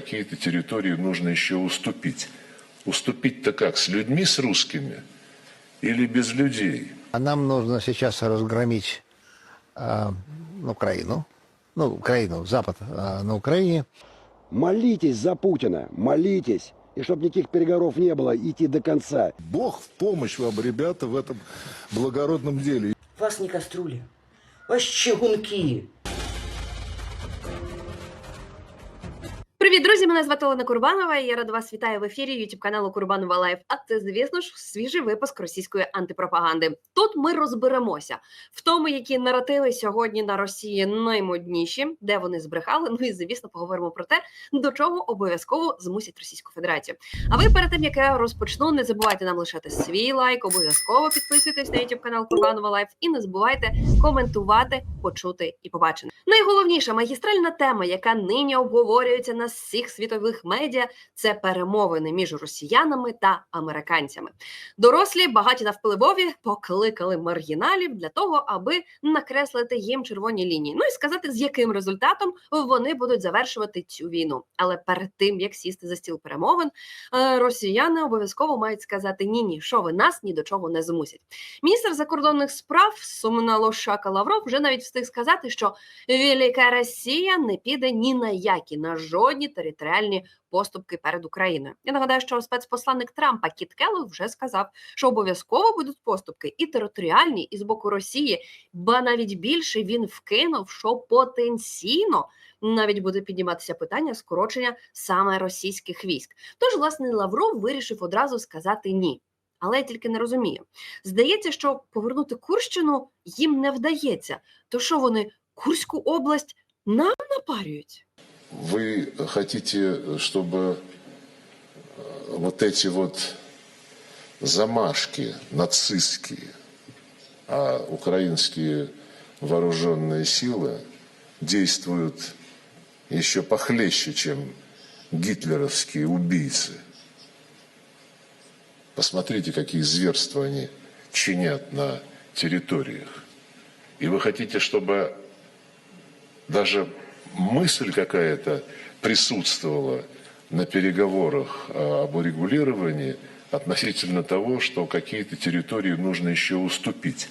какие-то территории нужно еще уступить. Уступить-то как, с людьми, с русскими или без людей? А нам нужно сейчас разгромить э, Украину, ну, Украину, Запад э, на Украине, Молитесь за Путина, молитесь. И чтобы никаких переговоров не было, идти до конца. Бог в помощь вам, ребята, в этом благородном деле. Вас не кастрюли, вас чигунки. Привіт, друзі! Мене звати Олена Курбанова. і Я рада вас вітаю в ефірі youtube каналу Курбанова Лайф. А це, звісно ж, свіжий випуск російської антипропаганди. Тут ми розберемося в тому, які наративи сьогодні на Росії наймодніші, де вони збрехали. Ну і звісно, поговоримо про те, до чого обов'язково змусять Російську Федерацію. А ви перед тим як я розпочну, не забувайте нам лишати свій лайк, обов'язково підписуйтесь на youtube канал Курбанова Лайф і не забувайте коментувати, почути і побачити. Найголовніша магістральна тема, яка нині обговорюється на всіх світових медіа, це перемовини між росіянами та американцями. Дорослі, багаті на впливові, покликали маргіналів для того, аби накреслити їм червоні лінії. Ну і сказати, з яким результатом вони будуть завершувати цю війну. Але перед тим як сісти за стіл перемовин, е, росіяни обов'язково мають сказати ні, ні, що ви нас ні до чого не змусять. Міністр закордонних справ Сумна Лошака Лавров вже навіть встиг сказати, що Велика Росія не піде ні на які на жодні територіальні поступки перед Україною. Я нагадаю, що спецпосланник Трампа Кіт Келлог вже сказав, що обов'язково будуть поступки і територіальні, і з боку Росії, ба навіть більше він вкинув, що потенційно. Навіть буде підніматися питання скорочення саме російських військ. Тож, власне, Лавров вирішив одразу сказати ні. Але я тільки не розумію. Здається, що повернути Курщину їм не вдається. То що вони Курську область нам напарюють? Вы хотите, чтобы э, вот эти вот замашки нацистские, а украинские вооруженные силы действуют еще похлеще, чем гитлеровские убийцы. Посмотрите, какие зверства они чинят на территориях. И вы хотите, чтобы даже мысль какая-то присутствовала на переговорах а, об урегулировании относительно того, что какие-то территории нужно еще уступить.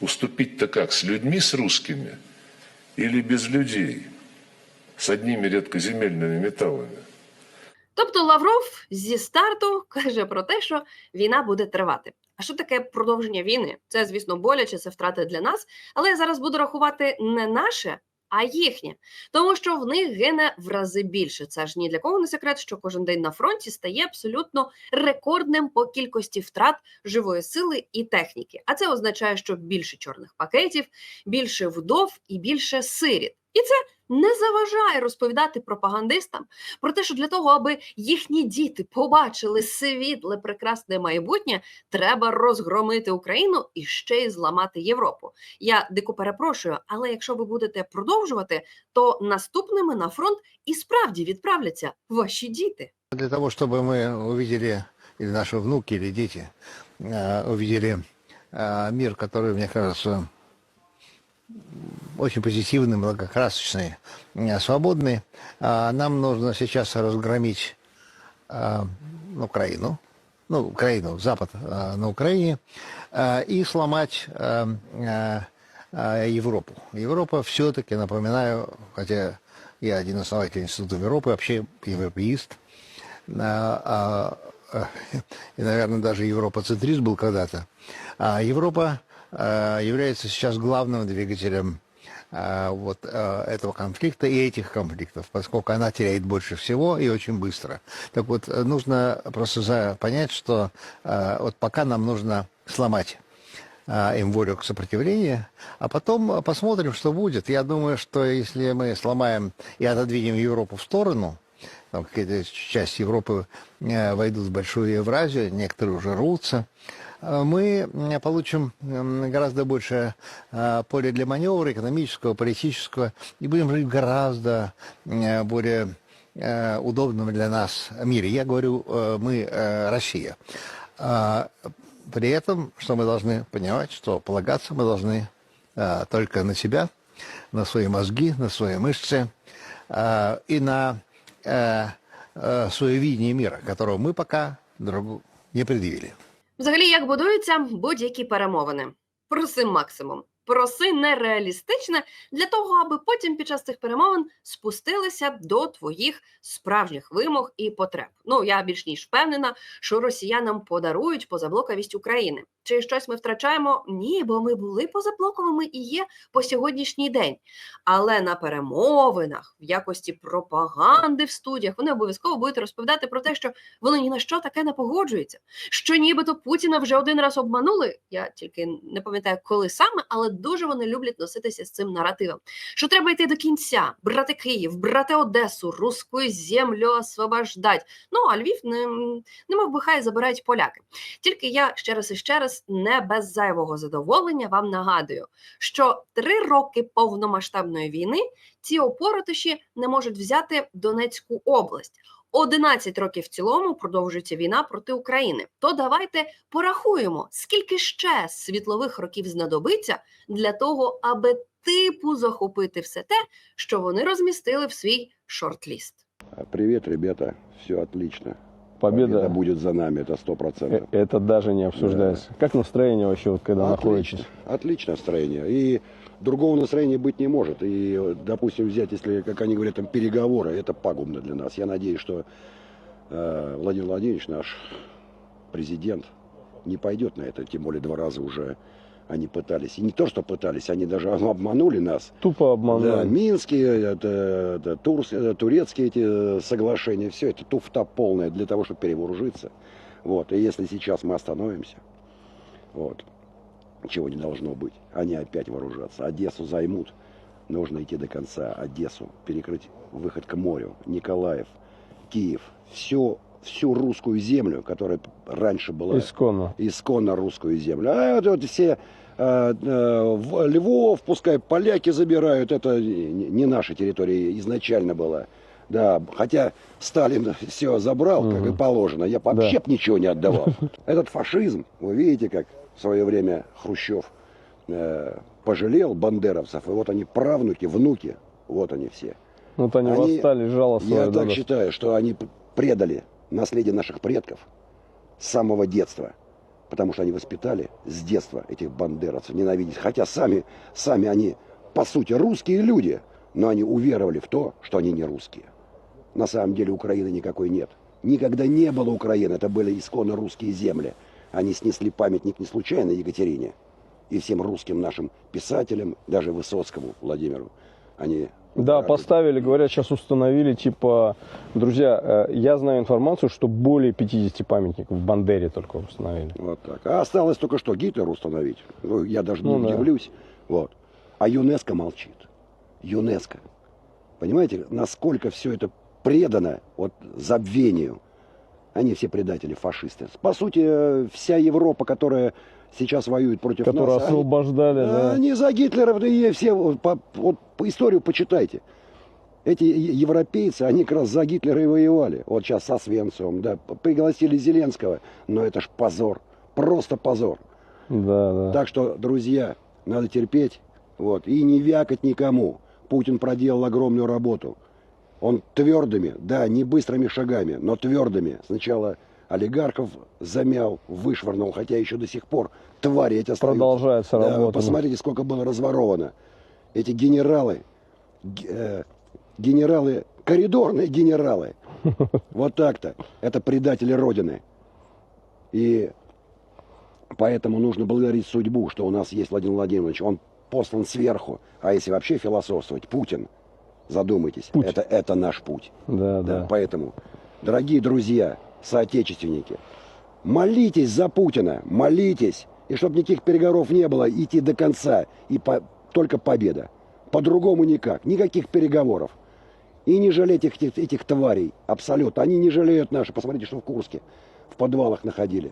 Уступить-то как, с людьми, с русскими или без людей, с одними редкоземельными металлами? Тобто Лавров зі старту каже про те, що війна буде тривати. А що таке продовження війни? Це, звісно, боляче, це втрати для нас, але я зараз буду рахувати не наше, а їхнє, тому що в них гине в рази більше. Це ж ні для кого не секрет, що кожен день на фронті стає абсолютно рекордним по кількості втрат живої сили і техніки. А це означає, що більше чорних пакетів, більше вдов і більше сиріт. І це не заважає розповідати пропагандистам про те, що для того, аби їхні діти побачили світле прекрасне майбутнє, треба розгромити Україну і ще й зламати Європу. Я дико перепрошую, але якщо ви будете продовжувати, то наступними на фронт і справді відправляться ваші діти. для того, чтобы мы увидели, или наши внуки, или дети, э, увидели э, мир, который, мне кажется, очень позитивный, многокрасочный, э, свободный. А Нам нужно сейчас разгромить э, Украину, ну, Украину, Запад э, на Украине, и сломать Европу. Европа все-таки, напоминаю, хотя я один основатель Института Европы, вообще европеист, а, и, наверное, даже европоцентрист был когда-то. А Европа является сейчас главным двигателем вот а, этого конфликта и этих конфликтов, поскольку она теряет больше всего и очень быстро. Так вот, э, нужно просто понять, что вот пока нам нужно сломать им волю к сопротивлению, а потом посмотрим, что будет. Я думаю, что если мы сломаем и отодвинем Европу в сторону, там какая-то часть Европы э, войдут в Большую Евразию, некоторые уже рвутся, э, мы э, получим м, гораздо больше э, поля для маневра экономического, политического, и будем жить гораздо э, более удобном для нас мире. Я говорю, мы, Россия. А, При этом, что мы должны понимать, что полагаться мы должны только на себя, на свои мозги, на свои мышцы и на свое видение мира, которого мы пока другу не предъявили. Взагалі, як будуються будь-які перемовини? Проси максимум. Проси нереалістичне для того, аби потім під час цих перемовин спустилися до твоїх справжніх вимог і потреб. Ну я більш ніж впевнена, що росіянам подарують позаблоковість України. Чи щось ми втрачаємо? Ні, бо ми були позаблоковими і є по сьогоднішній день. Але на перемовинах в якості пропаганди в студіях вони обов'язково будуть розповідати про те, що вони ні на що таке не погоджуються що нібито Путіна вже один раз обманули. Я тільки не пам'ятаю, коли саме, але дуже вони люблять носитися з цим наративом. Що треба йти до кінця, брати Київ, брати Одесу, русську землю освобождать. Ну а Львів не, немов би хай забирають поляки. Тільки я ще раз і ще раз не без зайвого задоволення вам нагадую, що три роки повномасштабної війни ці опоротиші не можуть взяти Донецьку область. 11 років в цілому продовжується війна проти України. То давайте порахуємо, скільки ще світлових років знадобиться для того, аби типу захопити все те, що вони розмістили в свій шорт-ліст. Привет, ребята. Все отлично. Победа, будет за нами, это сто э, процентов. это даже не обсуждается. Как настроение вообще, вот, когда находитесь? Отлично. Отличное настроение. И другого настроения быть не может. И, допустим, взять, если, как они говорят, там переговоры, это пагубно для нас. Я надеюсь, что э, Владимир Владимирович, наш президент, не пойдет на это. Тем более два раза уже они пытались. И не то, что пытались, они даже обманули нас. Тупо Да, обманули. минские, это, это турс- э, турецкие эти э, соглашения, все это туфта полная для того, чтобы перевооружиться. Вот. И если сейчас мы остановимся, вот, чего не должно быть, они опять вооружатся. Одессу займут, нужно идти до конца. Одессу перекрыть выход к морю, Николаев, Киев, всю, всю русскую землю, которая раньше была Исконно. исконно русскую землю. А вот, вот все э, э, Львов, пускай поляки забирают, это не наша территория изначально была. Да, хотя Сталин все забрал, как и положено, я вообще б ничего не отдавал. Этот фашизм, вы видите, как в свое время Хрущев э, пожалел бандеровцев, и вот они правнуки, внуки, вот они все. Вот они, Они- восстали, жало свое. Я да, так да. считаю, что они предали наследие наших предков с самого детства. Потому что они воспитали с детства этих бандеровцев ненавидеть. Хотя сами, сами они, по сути, русские люди, но они уверовали в то, что они не русские. На самом деле Украины никакой нет. Никогда не было Украины, это были исконно русские земли. Они снесли памятник не случайно Екатерине и всем русским нашим писателям, даже Высоцкому Владимиру. Они Да, поставили, говорят, сейчас установили, типа, друзья, э, я знаю информацию, что более 50 памятников в Бандере только установили. Вот так. А осталось только что Гитлер установить. Ну, я даже не Ну да. удивлюсь. Вот. А ЮНЕСКО молчит. ЮНЕСКО. Понимаете, насколько все это предано вот забвению. Они все предатели, фашисты. По сути, э, вся Европа, которая сейчас воюет против Которые нас, они- освобождали, да. они за Гитлера и все, по, вот по историю почитайте. Эти европейцы, они как раз за Гитлера и воевали. Вот сейчас со Свенцевым, да, пригласили Зеленского. Но это ж позор, просто позор. Да, да. Так что, друзья, надо терпеть, вот, и не вякать никому. Путин проделал огромную работу. Он твердыми, да, не быстрыми шагами, но твердыми. Сначала олигархов замял, вышвырнул, хотя еще до сих пор твари эти остаются. Продолжается Да, работа. посмотрите, сколько было разворовано. Эти генералы, э, генералы, коридорные генералы. Вот так-то. Это предатели Родины. И поэтому нужно благодарить судьбу, что у нас есть Владимир Владимирович. Он послан сверху. А если вообще философствовать, Путин, задумайтесь, Путь. это, это наш путь. Да, Да, да. Поэтому, дорогие друзья, соотечественники, молитесь за Путина, молитесь. И чтобы никаких переговоров не было, идти до конца. И по- только победа. По-другому никак. Никаких переговоров. И не жалеть этих, этих тварей. Абсолютно. Они не жалеют наши. Посмотрите, что в Курске. В подвалах находили.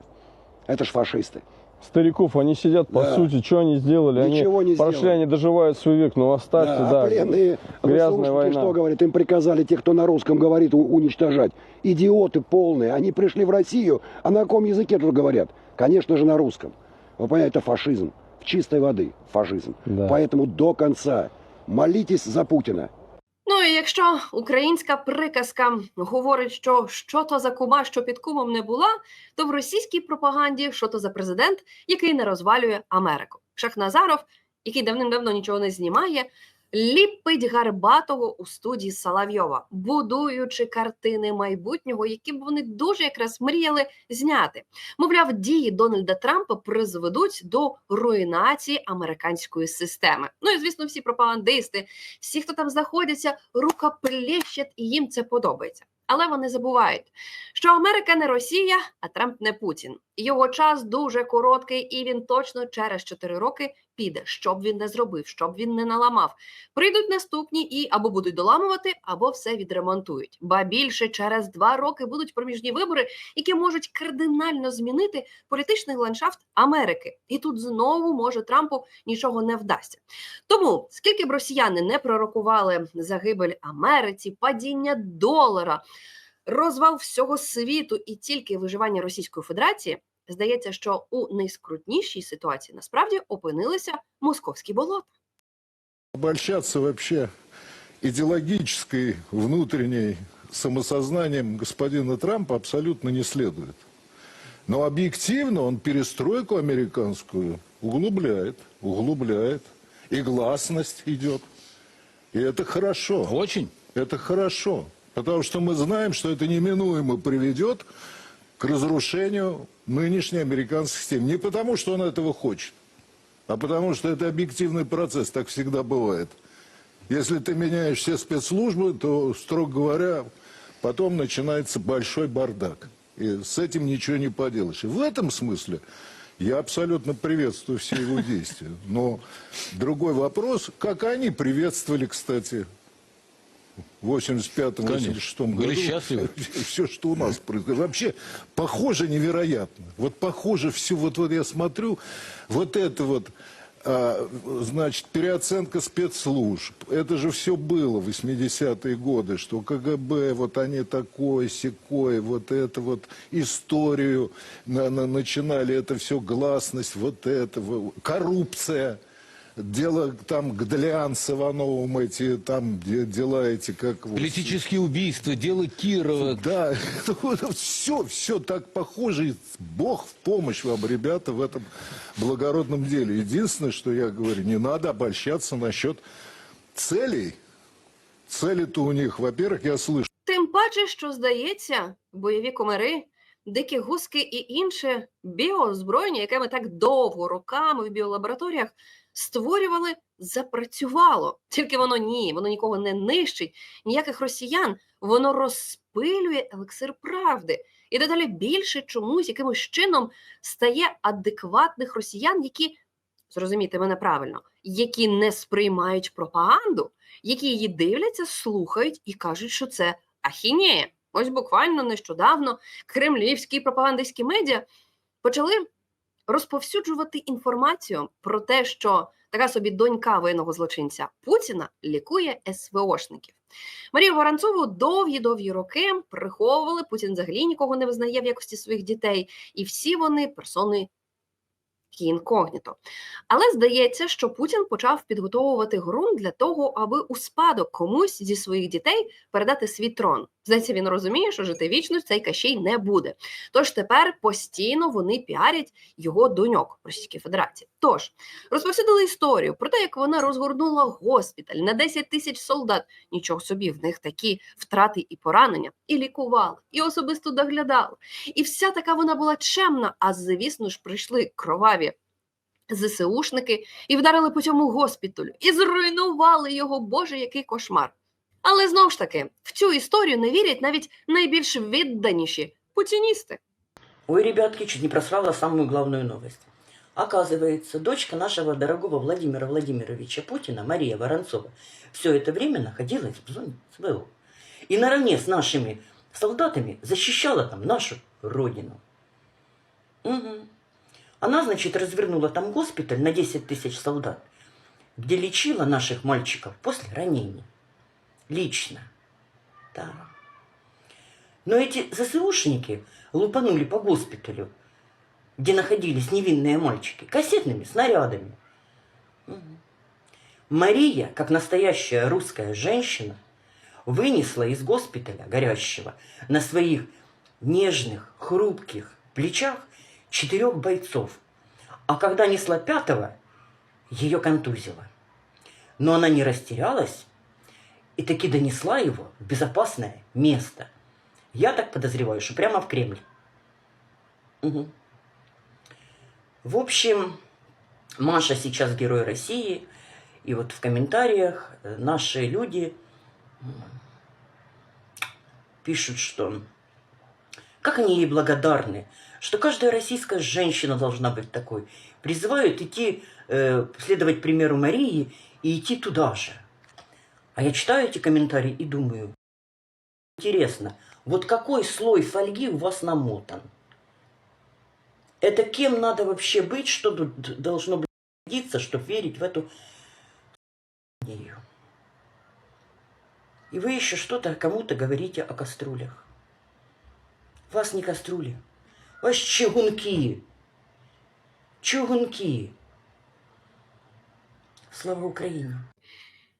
Это ж фашисты. Стариков, они сидят, по Да. сути, что они сделали? Ничего они не прошли, сделали. они доживают свой век, ну оставьте, Да, да. а пленные, грязная война. что говорят, им приказали те, кто на русском говорит, уничтожать. Идиоты полные, они пришли в Россию, а на каком языке тут говорят? Конечно же на русском. Вы понимаете, это фашизм, в чистой воды фашизм. Да. Поэтому до конца молитесь за Путина. Ну і якщо українська приказка говорить, що що то за кума, що під кумом не була, то в російській пропаганді що то за президент, який не розвалює Америку. Шахназаров, який давним-давно нічого не знімає, ліпить Гарбатого у студії Соловйова, будуючи картини майбутнього, які б вони дуже якраз мріяли зняти. Мовляв, дії Дональда Трампа призведуть до руйнації американської системи. Ну і звісно, всі пропагандисти, всі, хто там знаходяться, рукоплещуть, і їм це подобається. Але вони забувають, що Америка не Росія, а Трамп не Путін. Його час дуже короткий, і він точно через 4 роки піде, що б він не зробив, що б він не наламав. Прийдуть наступні і або будуть доламувати, або все відремонтують. Ба більше через два роки будуть проміжні вибори, які можуть кардинально змінити політичний ландшафт Америки. І тут знову може Трампу нічого не вдасться. Тому скільки б росіяни не пророкували загибель Америці, падіння долара, розвал всього світу і тільки виживання Російської Федерації, здається, що у найскрутнішій ситуації насправді опинилися московські болота. Обольщаться вообще идеологической внутренней самосознанием господина Трампа абсолютно не следует. Но объективно он перестройку американскую углубляет, углубляет. И гласность идет. И это хорошо. Очень. Это хорошо. Потому что мы знаем, что это неминуемо приведет к разрушению нынешней американской системы. Не потому, что он этого хочет, а потому что это объективный процесс, так всегда бывает. Если ты меняешь все спецслужбы, то, строго говоря, потом начинается большой бардак. И с этим ничего не поделаешь. И в этом смысле я абсолютно приветствую все его действия. Но другой вопрос, как они приветствовали, кстати, в 85-86 году. Были счастливы. Все, что у нас происходит. Вообще, похоже невероятно. Вот похоже все, вот, вот я смотрю, вот это вот, а, значит, переоценка спецслужб. Это же все было в 80-е годы, что КГБ, вот они такое, секое, вот это вот историю на- на- начинали, это все гласность, вот это, коррупция Дело там Гдлян с Ивановым, эти там де- дела эти, как... вот- Политические убийства, дело Кирова. да, все, все так похоже. И Бог в помощь вам, ребята, в этом благородном деле. Единственное, что я говорю, не надо обольщаться насчет целей. Цели-то у них, во-первых, я слышу, Тим паче, що здається, бойові комари, дикі гуски і інше біоозброєння, яке ми так довго роками в біолабораторіях створювали, запрацювало. Тільки воно ні, воно нікого не нищить, ніяких росіян, воно розпилює елексир правди. І дедалі більше чомусь якимось чином стає адекватних росіян, які зрозумійте мене правильно, які не сприймають пропаганду, які її дивляться, слухають і кажуть, що це ахінея. Ось буквально нещодавно кремлівські пропагандистські медіа почали розповсюджувати інформацію про те, що така собі донька воєнного злочинця Путіна лікує СВОшників. Марію Воронцову довгі-довгі роки приховували. Путін взагалі нікого не визнає в якості своїх дітей, і всі вони персони інкогніто. Але здається, що Путін почав підготовувати ґрунт для того, аби у спадок комусь зі своїх дітей передати свій трон. Здається, він розуміє, що жити вічно цей кащей не буде. Тож тепер постійно вони піарять його доньок Російської Федерації. Тож розповсюдили історію про те, як вона розгорнула госпіталь на 10 тисяч солдат. Нічого собі, в них такі втрати і поранення, і лікували, і особисто доглядали. І вся така вона була чемна. А звісно ж, прийшли кроваві ЗСУшники і вдарили по цьому госпіталю, і зруйнували його. Боже, який кошмар. Але знову ж таки, в цю історію не вірять навіть найбільш відданіші путіністи. Ой, ребятки, чуть не просрала самую главную новость. Оказывается, дочка нашего дорогого Владимира Владимировича Путина, Мария Воронцова, все это время находилась в зоне СВО. И наравне с нашими солдатами защищала там нашу родину. Мгм. Она, значит, развернула там госпиталь на 10 тысяч солдат, где лечила наших мальчиков после ранений. Лично. Да. Но эти ЗСУшники лупанули по госпиталю, где находились невинные мальчики, кассетными снарядами. Мария, как настоящая русская женщина, вынесла из госпиталя горящего на своих нежных, хрупких плечах четырех бойцов. А когда несла пятого, ее контузило. Но она не растерялась и таки донесла его в безопасное место. Я так подозреваю, что прямо в Кремль. Мгм. В общем, Маша сейчас герой России. И вот в комментариях э, наши люди пишут, что как они ей благодарны, что каждая российская женщина должна быть такой. Призывают идти, э, следовать примеру Марии и идти туда же. А я читаю эти комментарии и думаю, интересно, вот какой слой фольги у вас намотан? Это кем надо вообще быть, что должно быть годиться, чтобы верить в эту ее. И вы еще что-то кому-то говорите о кастрюлях. Вас не кастрюли, вас чугунки. Чугунки. Слава Україні!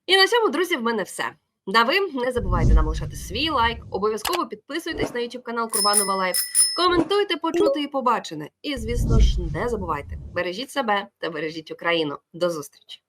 І на цьому, друзі, в мене все. На ви не забувайте нам лишати свій лайк, обов'язково підписуйтесь на YouTube канал Курбанова Лайф, коментуйте, почути і побачене. І, звісно ж, не забувайте, бережіть себе та бережіть Україну. До зустрічі!